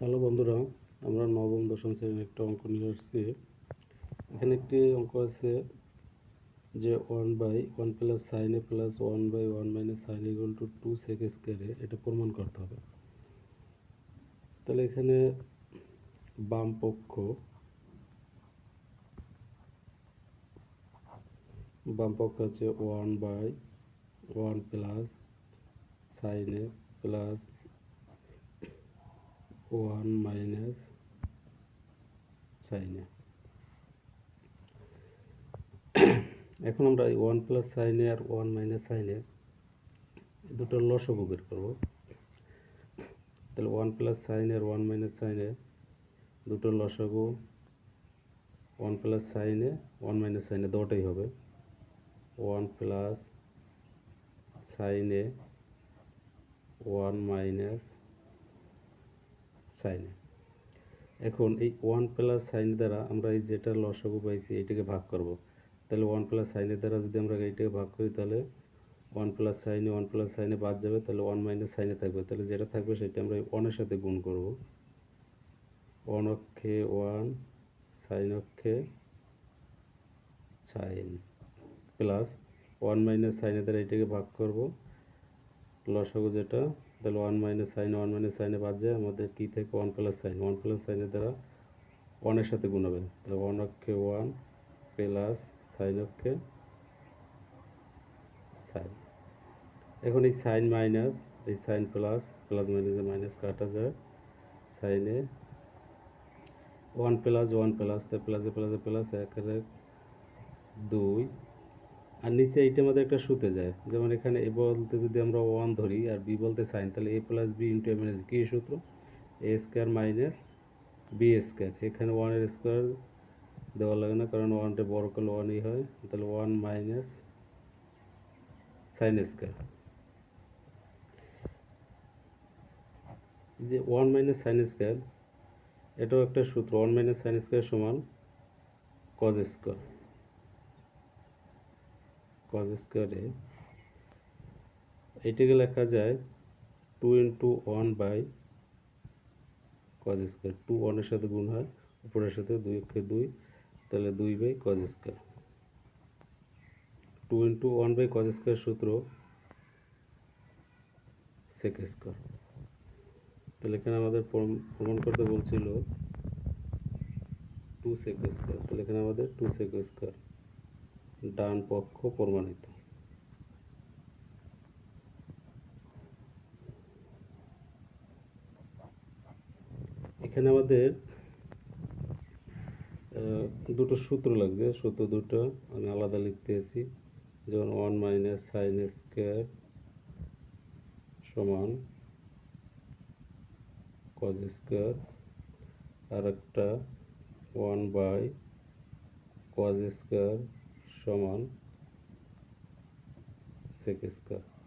Hello বন্ধুরা, আমরা নবম, দশম শ্রেণির একটা অঙ্ক নিয়ে আসছি। এখানে একটি অঙ্ক আছে যে one by one plus sine A plus one by one minus sine equal to two sec স্কোয়ারে এটা প্রমাণ করতে হবে। তাহলে এখানে বাম পক্ষ বাম পক্ষ আছে one by one plus sine A plus one minus সাইনে এখন আমরা ওয়ান প্লাস সাইনে আর ওয়ান মাইনাস সাইনে দুটো লসগু বের করব। তাহলে ওয়ান প্লাস সাইন আর ওয়ান মাইনাস সাইনে দুটো লসগু ওয়ান প্লাস সাইনে ওয়ান মাইনাস সাইনে দুটোই হবে। ওয়ান প্লাস সাইনে ওয়ান মাইনাস সাইনে এখন এই ওয়ান প্লাস সাইন দ্বারা আমরা এই যেটা লসাগু পাইছি এটাকে ভাগ করব। তাহলে ওয়ান প্লাস সাইনের দ্বারা যদি আমরা এইটাকে ভাগ করি, তাহলে ওয়ান প্লাস সাইনে ওয়ান প্লাস সাইনে বাদ যাবে, তাহলে ওয়ান মাইনাস সাইনে থাকবে। তাহলে যেটা থাকবে, সেটা আমরা ওয়ানের সাথে গুণ করব। ওয়ান অক্ষে ওয়ান, সাইন অক্ষে সাইন, প্লাস ওয়ান মাইনাস সাইনের দ্বারা এটাকে ভাগ করব। লসাগু যেটা, তাহলে one minus sine one minus সাইনে বাদ যায়, আমাদের কী থেকে one plus sine one plus সাইনের দ্বারা ওয়ানের সাথে গুণ হবে। তাহলে ওয়ান অক্ষে ওয়ান প্লাস সাইন অক্ষে সাইন এখন এই সাইন মাইনাস এই সাইন প্লাস প্লাস মাইনাসে মাইনাস কাটা যায় সাইনে ওয়ান প্লাস ওয়ান প্লাস প্লাসে প্লাসে প্লাস একের এক দুই আর নিচে এইটা আমাদের একটা সুতে যায়। যেমন এখানে এ বলতে যদি আমরা ওয়ান ধরি আর বি বলতে সাইন তাহলে A plus B into A minus কী সূত্র? A square minus B square এখানে ওয়ানের স্কোয়ার দেওয়া লাগে না, কারণ ওয়ানটা বড় করলে ওয়ানই হয়। তাহলে ওয়ান মাইনাস সাইন স্কোয়ার যে ওয়ান মাইনাস সাইন স্কোয়ার এটাও একটা সূত্র। ওয়ান মাইনাস সাইন স্কোয়ার সমান কজ স্কোয়ার কজ স্কোয়ারে এইটাকে লেখা যায় two into one by cos square two ওয়ানের সাথে গুণ হয়, উপরের সাথে দুই অক্ষে দুই, তাহলে দুই by cos square two into one by cos square সূত্র সেক স্কোয়ার তাহলে এখানে আমাদের প্রমাণ করতে বলছিল টু সেক স্কোয়ার তাহলে এখানে আমাদের টু সেক স্কোয়ার ডান পক্ষ প্রমাণিত। এখানে আমাদের দুটো সূত্র লাগছে। সূত্র দুটো আমি আলাদা লিখতে আছি যেমন ওয়ান মাইনাস সাইন স্কোয়ার সমান কজ স্কোয়ার। আর একটা ওয়ান বাই কজ স্কোয়ার সমান সেক স্কোয়ার